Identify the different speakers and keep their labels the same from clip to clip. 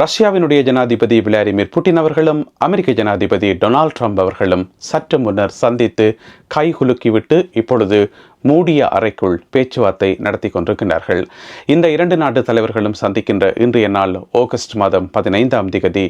Speaker 1: ரஷ்யாவினுடைய ஜனாதிபதி Vladimir Putin அவர்களும் அமெரிக்க ஜனாதிபதி டொனால்ட் ட்ரம்ப் அவர்களும் சற்று முன்னர் சந்தித்து கைகுலுக்கிவிட்டு இப்பொழுது மூடிய அறைக்குள் பேச்சுவார்த்தை நடத்தி கொண்டிருக்கின்றார்கள். இந்த இரண்டு நாட்டு தலைவர்களும் சந்திக்கின்ற இன்றைய நாள் ஆகஸ்ட் மாதம் பதினைந்தாம் திகதி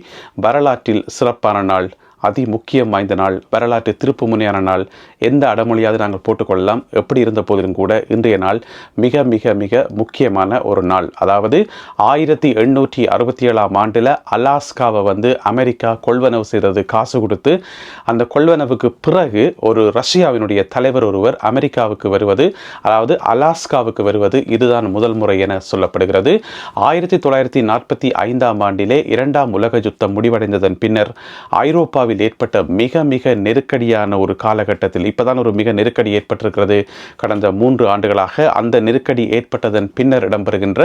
Speaker 1: வரலாற்றில் சிறப்பான நாள். அதி முக்கியம் வாய்ந்த நாள் வரலாற்று திருப்பு முனையான நாள். எந்த அடமொழியாவது நாங்கள் போட்டுக்கொள்ளலாம். எப்படி இருந்த போதிலும் கூட இன்றைய நாள் மிக மிக மிக முக்கியமான ஒரு நாள். அதாவது ஆயிரத்தி எண்ணூற்றி அறுபத்தி ஏழாம் ஆண்டில் அலாஸ்காவை வந்து அமெரிக்கா கொள்வனவு செய்தது காசு கொடுத்து. அந்த கொள்வனவுக்கு பிறகு ஒரு ரஷ்யாவினுடைய தலைவர் ஒருவர் அமெரிக்காவுக்கு வருவது அதாவது அலாஸ்காவுக்கு வருவது இதுதான் முதல் முறை என சொல்லப்படுகிறது. ஆயிரத்தி தொள்ளாயிரத்தி நாற்பத்தி ஐந்தாம் ஆண்டிலே இரண்டாம் உலக யுத்தம் முடிவடைந்ததன் பின்னர் ஐரோப்பா இந்தியாவில் ஏற்பட்ட மிக மிக நெருக்கடியான ஒரு காலகட்டத்தில் இப்போதான் ஒரு மிக நெருக்கடி ஏற்பட்டிருக்கிறது. கடந்த மூன்று ஆண்டுகளாக அந்த நெருக்கடி ஏற்பட்டதன் பின்னர் இடம்பெறுகின்ற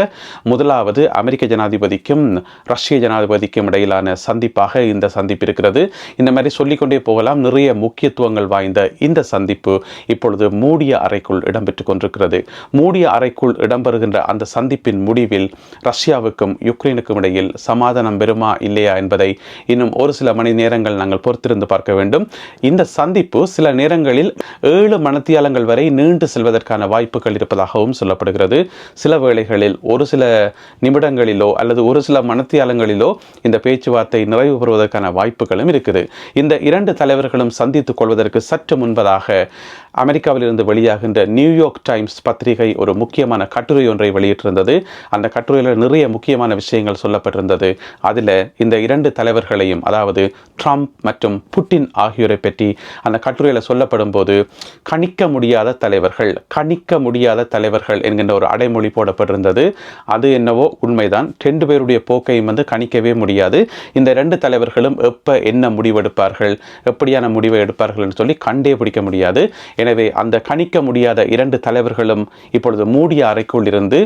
Speaker 1: முதலாவது அமெரிக்க ஜனாதிபதிக்கும் ரஷ்ய ஜனாதிபதிக்கும் இடையிலான சந்திப்பாக இந்த சந்திப்பு இருக்கிறது. இந்த மாதிரி சொல்லிக்கொண்டே போகலாம். நிறைய முக்கியத்துவங்கள் வாய்ந்த இந்த சந்திப்பு இப்பொழுது மூடிய அறைக்குள் இடம்பெற்று கொண்டிருக்கிறது. மூடிய அறைக்குள் இடம்பெறுகின்ற அந்த சந்திப்பின் முடிவில் ரஷ்யாவுக்கும் யுக்ரைனுக்கும் இடையில் சமாதானம் பெறுமா இல்லையா என்பதை இன்னும் ஒரு சில மணி நேரங்கள் நாங்கள் பொறுத்திருந்து பார்க்க வேண்டும். இந்த சந்திப்பு சில நேரங்களில் ஏழு மனத்தியாலங்கள் வரை நீண்டு செல்வதற்கான வாய்ப்புகள் இருப்பதாகவும் சொல்லப்படுகிறது. சில வேளைகளில் ஒரு சில நிமிடங்களிலோ அல்லது ஒரு சில மனத்தியாலங்களிலோ இந்த பேச்சுவார்த்தை நிறைவு பெறுவதற்கான வாய்ப்புகளும் இருக்குது. இந்த இரண்டு தலைவர்களும் சந்தித்துக் கொள்வதற்கு சற்று முன்பதாக அமெரிக்காவிலிருந்து வெளியாகின்ற நியூயார்க் டைம்ஸ் பத்திரிகை ஒரு முக்கியமான கட்டுரை ஒன்றை வெளியிட்டிருந்தது. அந்த கட்டுரையில் நிறைய முக்கியமான விஷயங்கள் சொல்லப்பட்டிருந்தது. அதில் இந்த இரண்டு தலைவர்களையும் அதாவது ட்ரம்ப் மற்றும் புட்டின் ஆகியோரை பற்றி அந்த கட்டுரையில் சொல்லப்படும் போது கணிக்க முடியாத தலைவர்கள் கணிக்க முடியாத தலைவர்கள் என்கின்ற ஒரு அடைமொழி போடப்பட்டிருந்தது. அது என்னவோ உண்மைதான். ரெண்டு பேருடைய போக்கையும் வந்து கணிக்கவே முடியாது. இந்த ரெண்டு தலைவர்களும் எப்போ என்ன முடிவெடுப்பார்கள் எப்படியான முடிவை எடுப்பார்கள் என்று சொல்லி கண்டே பிடிக்க முடியாது. எனவே அந்த கணிக்க முடியாத இரண்டு தலைவர்களும் இப்பொழுது மூடிய அறைக்குள் இருந்து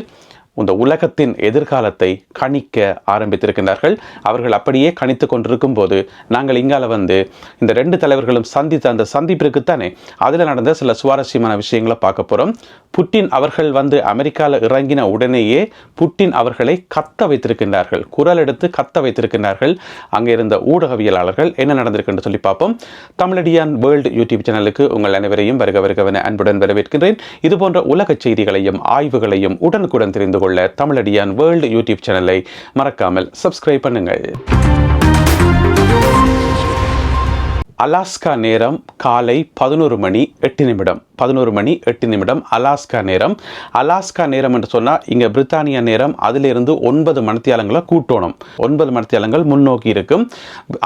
Speaker 1: இந்த உலகத்தின் எதிர்காலத்தை கணிக்க ஆரம்பித்திருக்கின்றார்கள். அவர்கள் அப்படியே கணித்து கொண்டிருக்கும் போது நாங்கள் இங்கால வந்து இந்த ரெண்டு தலைவர்களும் சந்தித்த அந்த சந்திப்பிற்குத்தானே அதில் நடந்த சில சுவாரஸ்யமான விஷயங்களை பார்க்க போகிறோம் புட்டின் அவர்கள் வந்து அமெரிக்காவில் இறங்கின உடனேயே புட்டின் அவர்களை கத்த வைத்திருக்கின்றார்கள். குரல் எடுத்து கத்த வைத்திருக்கின்றார்கள். அங்கே இருந்த ஊடகவியலாளர்கள் என்ன நடந்திருக்குன்னு சொல்லி பார்ப்போம். தமிழடியான் வேர்ல்டு யூடியூப் சேனலுக்கு உங்கள் அனைவரையும் வருக வருகவன அன்புடன் வரவேற்கின்றேன். இது போன்ற உலக செய்திகளையும் ஆய்வுகளையும் உடனுக்குடன் தெரிந்து கொள்ள தமிழடியான் வேர்ல்டு யூடியூப் சேனலை மறக்காமல் சப்ஸ்கிரைப் பண்ணுங்கள். அலாஸ்கா நேரம் காலை பதினோரு மணி எட்டு நிமிடம். பதினோரு மணி எட்டு நிமிடம் அலாஸ்கா நேரம். அலாஸ்கா நேரம் என்று சொன்னால் இங்கே பிரித்தானியா நேரம் அதிலிருந்து ஒன்பது மணித்தியாலங்களை கூட்டணும். ஒன்பது மணித்தியாலங்கள் முன்னோக்கி இருக்கும்.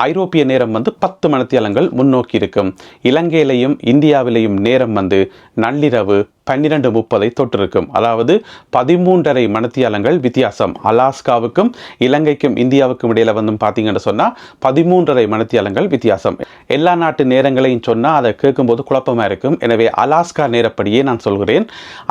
Speaker 1: ஐரோப்பிய நேரம் வந்து பத்து மணித்தியாலங்கள் முன்னோக்கி இருக்கும். இலங்கையிலையும் இந்தியாவிலையும் நேரம் வந்து நள்ளிரவு பன்னிரெண்டு முப்பதை தொட்டிருக்கும். அதாவது பதிமூன்றரை மணத்தியாலங்கள் வித்தியாசம். அலாஸ்காவுக்கும் இலங்கைக்கும் இந்தியாவுக்கும் இடையில வந்து பார்த்தீங்கன்னு சொன்னால் பதிமூன்றரை மணித்தியாலங்கள் வித்தியாசம். எல்லா நாட்டு நேரங்களையும் சொன்னால் அதை கேட்கும்போது குழப்பமாக இருக்கும். எனவே அலா அலாஸ்கா நேரப்படியே நான் சொல்கிறேன்.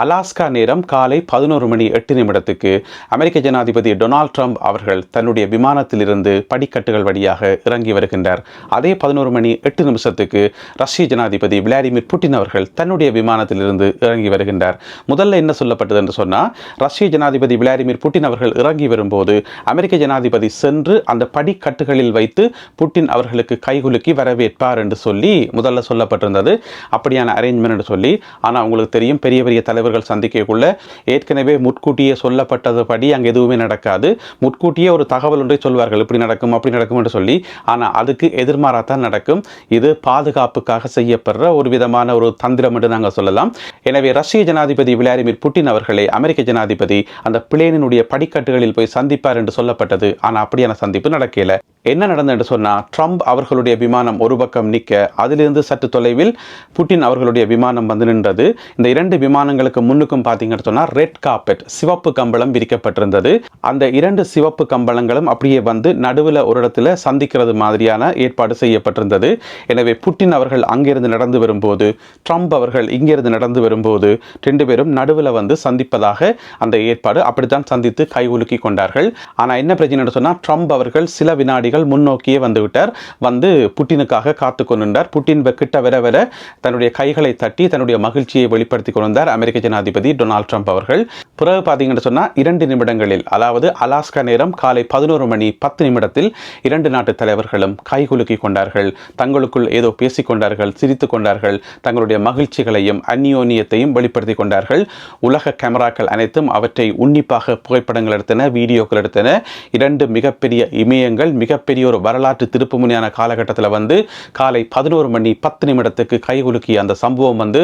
Speaker 1: அலாஸ்கா நேரம் காலை பதினோரு மணி எட்டு நிமிடத்துக்கு. அமெரிக்க ஜனாதிபதி டொனால்ட் ட்ரம்ப் அவர்கள் தன்னுடைய விமானத்திலிருந்து படிக்கட்டுகள் வழியாக இறங்கி வருகின்றார். அதே பதினோரு மணி எட்டு நிமிஷத்துக்கு ரஷ்ய ஜனாதிபதி விளாடிமிர் புட்டின் அவர்கள் தன்னுடைய விமானத்திலிருந்து இறங்கி வருகின்றார். முதல்ல என்ன சொல்லப்பட்டது என்று சொன்னால் ரஷ்ய ஜனாதிபதி விளாடிமிர் புட்டின் அவர்கள் இறங்கி வரும்போது அமெரிக்க ஜனாதிபதி சென்று அந்த படிக்கட்டுகளில் வைத்து புட்டின் அவர்களுக்கு கைகுலுக்கி வரவேற்பார் என்று சொல்லி முதல்ல சொல்லப்பட்டிருந்தது. அப்படியான அரேஞ்ச்மெண்ட் என்று சொல்லி ஆனால் அவங்களுக்கு தெரியும் பெரிய பெரிய தலைவர்கள் சந்திக்கக்குள்ள ஏற்கனவே முட்கூட்டியே சொல்லப்பட்டது படி அங்கே எதுவுமே நடக்காது. முட்கூட்டியே ஒரு தகவல் ஒன்றை சொல்வார்கள் இப்படி நடக்கும் அப்படி நடக்கும் என்று சொல்லி. ஆனால் அதுக்கு எதிர்மாறாக தான் நடக்கும். இது பாதுகாப்புக்காக செய்யப்படுற ஒரு விதமான ஒரு தந்திரம் என்று நாங்கள் சொல்லலாம். எனவே ரஷ்ய ஜனாதிபதி விளாடிமிர் புட்டின் அவர்களை அமெரிக்க ஜனாதிபதி அந்த பிளேனினுடைய படிக்கட்டுகளில் போய் சந்திப்பார் என்று சொல்லப்பட்டது. ஆனால் அப்படியான சந்திப்பு நடக்கல. என்ன நடந்தது என்று சொன்னால் ட்ரம்ப் அவர்களுடைய விமானம் ஒரு பக்கம் நிற்க அதிலிருந்து சற்று தொலைவில் புட்டின் அவர்களுடைய விமானம் வந்து நின்றது. இந்த இரண்டு விமானங்களுக்கு முன்னுக்கும் பார்த்தீங்கன்னு சொன்னால் ரெட் கார்பெட் சிவப்பு கம்பளம் விரிக்கப்பட்டிருந்தது. அந்த இரண்டு சிவப்பு கம்பளங்களும் அப்படியே வந்து நடுவில் ஒரு இடத்துல சந்திக்கிறது மாதிரியான ஏற்பாடு செய்யப்பட்டிருந்தது. எனவே புட்டின் அவர்கள் அங்கிருந்து நடந்து வரும்போது ட்ரம்ப் அவர்கள் இங்கிருந்து நடந்து வரும்போது ரெண்டு பேரும் நடுவில் வந்து சந்திப்பதாக அந்த ஏற்பாடு அப்படித்தான் சந்தித்து கை உலுக்கி கொண்டார்கள். ஆனால் என்ன பிரச்சனை சொன்னால் ட்ரம்ப் அவர்கள் சில வினாடி அதிகாரிகள் முன்னோக்கியே வந்துவிட்டார். வந்து புட்டினுக்காக காத்து கொண்டிருந்தார். புட்டின் கிட்ட வர வர தன்னுடைய கைகளை தட்டி தன்னுடைய மகிழ்ச்சியை வெளிப்படுத்தி கொண்டிருந்தார் அமெரிக்க ஜனாதிபதி டொனால்ட் ட்ரம்ப் அவர்கள். பிறகு பார்த்தீங்கன்னு சொன்னால் இரண்டு நிமிடங்களில் அதாவது அலாஸ்கா நேரம் காலை பதினோரு மணி பத்து நிமிடத்தில் இரண்டு நாட்டு தலைவர்களும் கைகுலுக்கி கொண்டார்கள். தங்களுக்குள் ஏதோ பேசிக் கொண்டார்கள் சிரித்து கொண்டார்கள். தங்களுடைய மகிழ்ச்சிகளையும் அந்யோன்யத்தையும் வெளிப்படுத்தி கொண்டார்கள். உலக கேமராக்கள் அனைத்தும் அவற்றை உன்னிப்பாக புகைப்படங்கள் எடுத்தன வீடியோக்கள் எடுத்தன. இரண்டு மிகப்பெரிய இமயங்கள் மிக மிகப்பெரிய ஒரு வரலாற்று திருப்புமுனையான காலகட்டத்தில் வந்து காலை பதினோரு மணி பத்து நிமிடத்துக்கு கைகுலுக்கிய அந்த சம்பவம் வந்து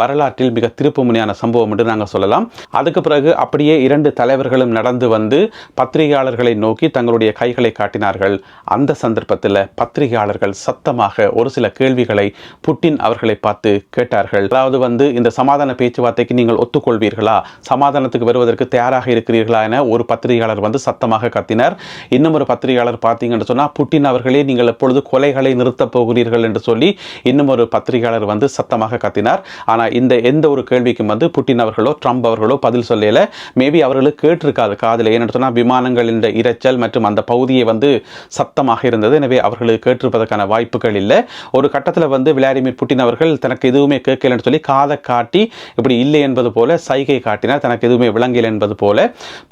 Speaker 1: வரலாற்றில் மிக திருப்புமுனையான சம்பவம் என்று நாங்கள் சொல்லலாம். அதுக்கு பிறகு அப்படியே இரண்டு தலைவர்களும் நடந்து வந்து பத்திரிகையாளர்களை நோக்கி தங்களுடைய கைகளை காட்டினார்கள். அந்த சந்தர்ப்பத்தில் பத்திரிகையாளர்கள் சத்தமாக ஒரு சில கேள்விகளை புட்டின் அவர்களை பார்த்து கேட்டார்கள். அதாவது வந்து இந்த சமாதான பேச்சுவார்த்தைக்கு நீங்கள் ஒத்துக்கொள்வீர்களா? சமாதானத்துக்கு வருவதற்கு தயாராக இருக்கிறீர்களா என ஒரு பத்திரிகையாளர் வந்து சத்தமாக கத்தினார். இன்னும் ஒரு பத்திரிகையாளர் பார்த்தீங்கன்னா சொன்னால் புட்டின் அவர்களே நீங்கள் எப்பொழுது கொலைகளை நிறுத்தப் போகிறீர்கள்? என்று சொல்லி இன்னும் ஒரு பத்திரிகையாளர் வந்து சத்தமாக கத்தினார். ஆனால் இந்த எந்த ஒரு கேள்விக்கும் வந்து புட்டின் அவர்களோ ட்ரம்ப் அவர்களோ பதில் சொல்லல. மேபி அவர்களுக்கு கேட்டிருக்காது காதில். ஏன்னு சொன்னால் விமானங்களின் இரைச்சல் மற்றும் அந்த பகுதியை வந்து சத்தமாக இருந்தது. எனவே அவர்களுக்கு கேட்டிருப்பதற்கான வாய்ப்புகள் இல்லை. ஒரு கட்டத்தில் வந்து விளாடிமிர் புட்டின் அவர்கள் தனக்கு எதுவுமே கேட்கலன்னு சொல்லி காதை காட்டி இப்படி இல்லை என்பது போல சைகை காட்டினார். தனக்கு எதுவுமே விளங்கலை என்பது போல.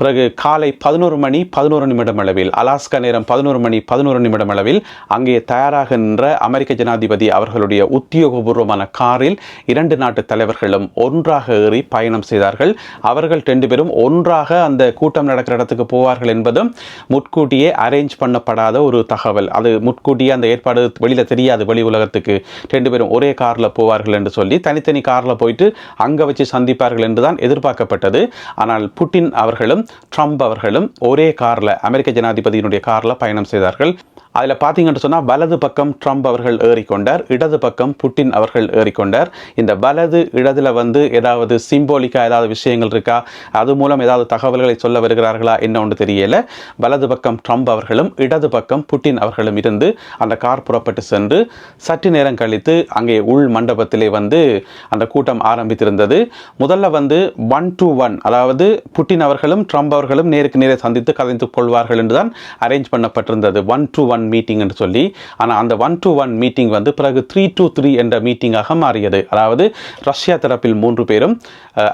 Speaker 1: பிறகு காலை பதினோரு மணி பதினோரு நிமிடம் அளவில் அலாஸ்கா நேரம் பதினோரு மணி பதினோரு நிமிடம் அளவில் அங்கே தயாராக நின்ற அமெரிக்க ஜனாதிபதி அவர்களுடைய உத்தியோகபூர்வமான காரில் இரண்டு நாட்டு தலைவர்களும் ஒன்றாக ஏறி பயணம் செய்தார்கள். அவர்கள் ரெண்டு பேரும் ஒன்றாக அந்த கூட்டம் நடக்கிற இடத்துக்கு போவார்கள் என்பதும் முட்கூட்டியே அரேஞ்ச் பண்ணப்படாத ஒரு தகவல். அது முட்கூட்டியே அந்த ஏற்பாடு வெளியில் தெரியாது வெளி உலகத்துக்கு. ரெண்டு பேரும் ஒரே காரில் போவார்கள் என்று சொல்லி தனித்தனி காரில் போயிட்டு அங்கே வச்சு சந்திப்பார்கள் என்று தான் எதிர்பார்க்கப்பட்டது. ஆனால் புட்டின் அவர்களும் ட்ரம்ப் அவர்களும் ஒரே காரில் அமெரிக்க ஜனாதிபதியினுடைய காரில் பயணம் செய்தார் செய்தார்கள். அதில் பார்த்தீங்கன்னு சொன்னால் வலது பக்கம் ட்ரம்ப் அவர்கள் ஏறிக்கொண்டார் இடது பக்கம் புட்டின் அவர்கள் ஏறிக்கொண்டார். இந்த வலது இடதுல வந்து ஏதாவது சிம்போலிக்கா ஏதாவது விஷயங்கள் இருக்கா? அது மூலம் ஏதாவது தகவல்களை சொல்ல வருகிறார்களா என்ன ஒன்று தெரியல. வலது பக்கம் ட்ரம்ப் அவர்களும் இடது பக்கம் புட்டின் அவர்களும் இருந்து அந்த கார் புறப்பட்டு சென்று சற்று நேரம் கழித்து அங்கே உள் மண்டபத்திலே வந்து அந்த கூட்டம் ஆரம்பித்திருந்தது. முதல்ல வந்து ஒன் டு ஒன் அதாவது புட்டின் அவர்களும் ட்ரம்ப் அவர்களும் நேருக்கு நேரே சந்தித்து கதைத்து கொள்வார்கள் என்றுதான் arrange பண்ணப்பட்டிருந்தது. One to one one meeting என்று சொல்லி ஆனால் அந்த ஒன் டு ஒன் மீட்டிங் வந்து பிறகு த்ரீ டு த்ரீ என்ற மீட்டிங்காக மாறியது. அதாவது ரஷ்யா தரப்பில் மூன்று பேரும்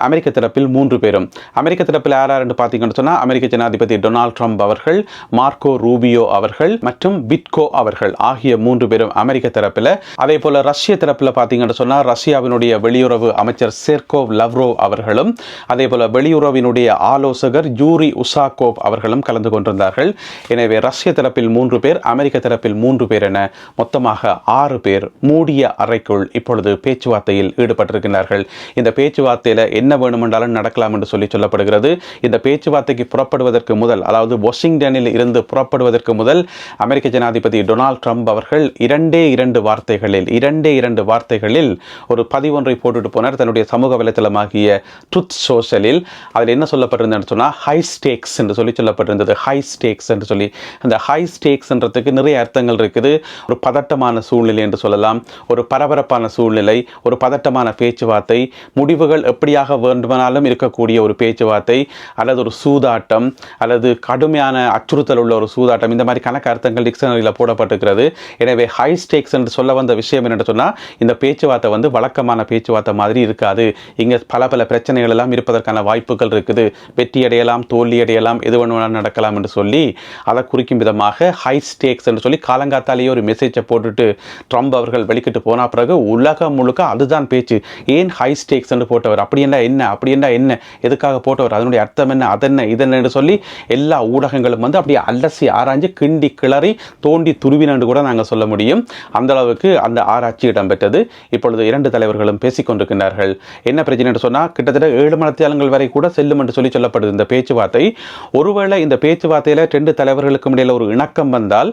Speaker 1: அமெரிக்க தரப்பில் மூன்று பேரும். அமெரிக்க தரப்பில் யார் யார் என்று பார்த்தீங்கன்னு சொன்னால் அமெரிக்க ஜனாதிபதி டொனால்ட் ட்ரம்ப் அவர்கள் மார்க்கோ ரூபியோ அவர்கள் மற்றும் பிட்கோ அவர்கள் ஆகிய மூன்று பேரும் அமெரிக்க தரப்பில். அதே போல் ரஷ்ய தரப்பில் பார்த்தீங்கன்னு சொன்னால் ரஷ்யாவினுடைய வெளியுறவு அமைச்சர் செர்கோவ் லவ்ரோவ் அவர்களும் அதே போல் வெளியுறவினுடைய ஆலோசகர் யூரி உசாகோவ் அவர்களும் கலந்து கொண்டிருந்தார்கள். எனவே ரஷ்ய தரப்பில் மூன்று பேர் அமெரிக்க அமெரிக்க தரப்பில் மூன்று பேர் என மொத்தமாக ஆறு பேர் மூடிய அறைக்குள் இப்பொழுது பேச்சுவார்த்தையில் ஈடுபட்டிருக்கிறார்கள் இந்த பேச்சுவார்த்தையில் என்ன வேணுமென்றாலும் நடக்கலாம் என்று சொல்லி சொல்லப்படுகிறது. இந்த பேச்சுவார்த்தைக்கு புறப்படுவதற்கு முதல் அதாவது வாஷிங்டனில் இருந்து புறப்படுவதற்கு முதல் அமெரிக்க ஜனாதிபதி டொனால்ட் ட்ரம்ப் அவர்கள் இரண்டே இரண்டு வார்த்தைகளில் இரண்டே இரண்டு வார்த்தைகளில் ஒரு பதிவொன்றை போட்டுட்டு போனார். தன்னுடைய சமூக வலைத்தளமாகிய ட்ருத் சோஷலில் அதில் என்ன சொல்லப்பட்டிருந்ததுன்னு சொன்னால் ஹை ஸ்டேக்ஸ் என்று சொல்லி சொல்லப்பட்டிருந்தது. ஹை ஸ்டேக்ஸ் என்று சொல்லி. அந்த ஹை ஸ்டேக்ஸ்ன்றதுக்கு நிறைய அர்த்தங்கள் இருக்குது. ஒரு பதட்டமான சூழ்நிலை என்று சொல்லலாம். ஒரு பரபரப்பான சூழ்நிலை ஒரு பதட்டமான பேச்சுவார்த்தை முடிவுகள் எப்படியாக வேண்டுமானாலும் இருக்கக்கூடிய ஒரு பேச்சுவார்த்தை அல்லது ஒரு சூதாட்டம் அல்லது கடுமையான அச்சுறுத்தல் உள்ள ஒரு சூதாட்டம். இந்த மாதிரி கணக்கு அர்த்தங்கள் டிக்ஷனரியில் போடப்பட்டிருக்கிறது. எனவே ஹை ஸ்டேக்ஸ் என்று சொல்ல வந்த விஷயம் என்னென்னு சொன்னால் இந்த பேச்சுவார்த்தை வந்து வழக்கமான பேச்சுவார்த்தை மாதிரி இருக்காது. இங்கே பல பல பிரச்சனைகள் எல்லாம் இருப்பதற்கான வாய்ப்புகள் இருக்குது. வெற்றி அடையலாம் தோல்வி அடையலாம் எது வேணுமானாலும் நடக்கலாம் என்று சொல்லி அதை குறிக்கும் விதமாக ஹை எக்ஸ் என்று சொல்லி காலங்காத்தாலேயே ஒரு மெசேஜை போட்டுட்டு ட்ரம்ப் அவர்கள் வெளிக்கிட்டு போன பிறகு உலகம் முழுக்க அதுதான் பேச்சு. ஏன் ஹை ஸ்டேக்ஸ் என்று போட்டவர்? அப்படி என்ன என்ன அப்படி என்ன என்ன? எதுக்காக போட்டவர்? அதனுடைய அர்த்தம் என்ன அதென்ன இதென்ன என்று சொல்லி எல்லா ஊடகங்களும் வந்து அப்படியே அலசி ஆராய்ஞ்சு கிண்டி கிளறி தோண்டி துருவினு கூட நாங்கள் சொல்ல முடியும். அந்த அளவுக்கு அந்த ஆராய்ச்சி இடம்பெற்றது. இப்பொழுது இரண்டு தலைவர்களும் பேசிக்கொண்டிருக்கிறார்கள் என்ன பிரச்சனை என்று சொன்னால் கிட்டத்தட்ட ஏழு மணத்தியாலங்கள் வரை கூட செல்லும் என்று சொல்லி சொல்லப்படுது இந்த பேச்சுவார்த்தை. ஒருவேளை இந்த பேச்சுவார்த்தையில் ரெண்டு தலைவர்களுக்கும் இடையில ஒரு இணக்கம் வந்தால்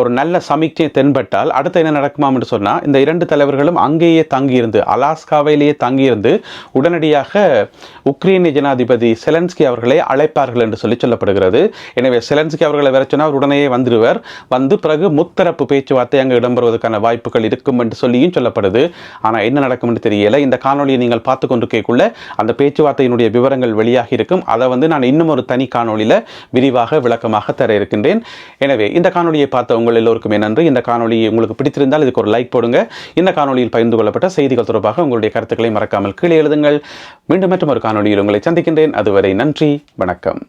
Speaker 1: ஒரு நல்ல சமிக்ஞை தென்பட்டால் அடுத்து என்ன நடக்குமாம் என்று சொன்னால் இந்த இரண்டு தலைவர்களும் அங்கேயே தங்கியிருந்து அலாஸ்காவிலேயே தங்கியிருந்து உடனடியாக உக்ரைனிய ஜனாதிபதி செலன்ஸ்கி அவர்களை அழைப்பார்கள் என்று சொல்லி சொல்லப்படுகிறது. எனவே செலன்ஸ்கி அவர்களை வர சொன்னால் உடனே வந்துடுவர் வந்து பிறகு முத்தரப்பு பேச்சுவார்த்தை அங்கே இடம்பெறுவதற்கான வாய்ப்புகள் இருக்கும் என்று சொல்லியும் சொல்லப்படுது. ஆனால் என்ன நடக்கும் என்று தெரியல. இந்த காணொலியை நீங்கள் பார்த்து கொண்டிருக்கக்குள்ள அந்த பேச்சுவார்த்தையினுடைய விவரங்கள் வெளியாகி இருக்கும். அதை வந்து நான் இன்னும் ஒரு தனி காணொளியில் விரிவாக விளக்கமாக தர இருக்கின்றேன். எனவே இந்த காணொலியை பார்த்த உங்கள் எல்லோருக்குமே நன்றி. இந்த காணொலி உங்களுக்கு பிடித்திருந்தால் இதுக்கு ஒரு லைக் போடுங்க. இந்த காணொலியில் பகிர்ந்து கொள்ளப்பட்ட செய்திகள் தொடர்பாக உங்களுடைய கருத்துக்களை மறக்காமல் கீழே எழுதுங்கள். மீண்டும் மற்றும் ஒரு காணொளியில் உங்களை சந்திக்கின்றேன். அதுவரை நன்றி வணக்கம்.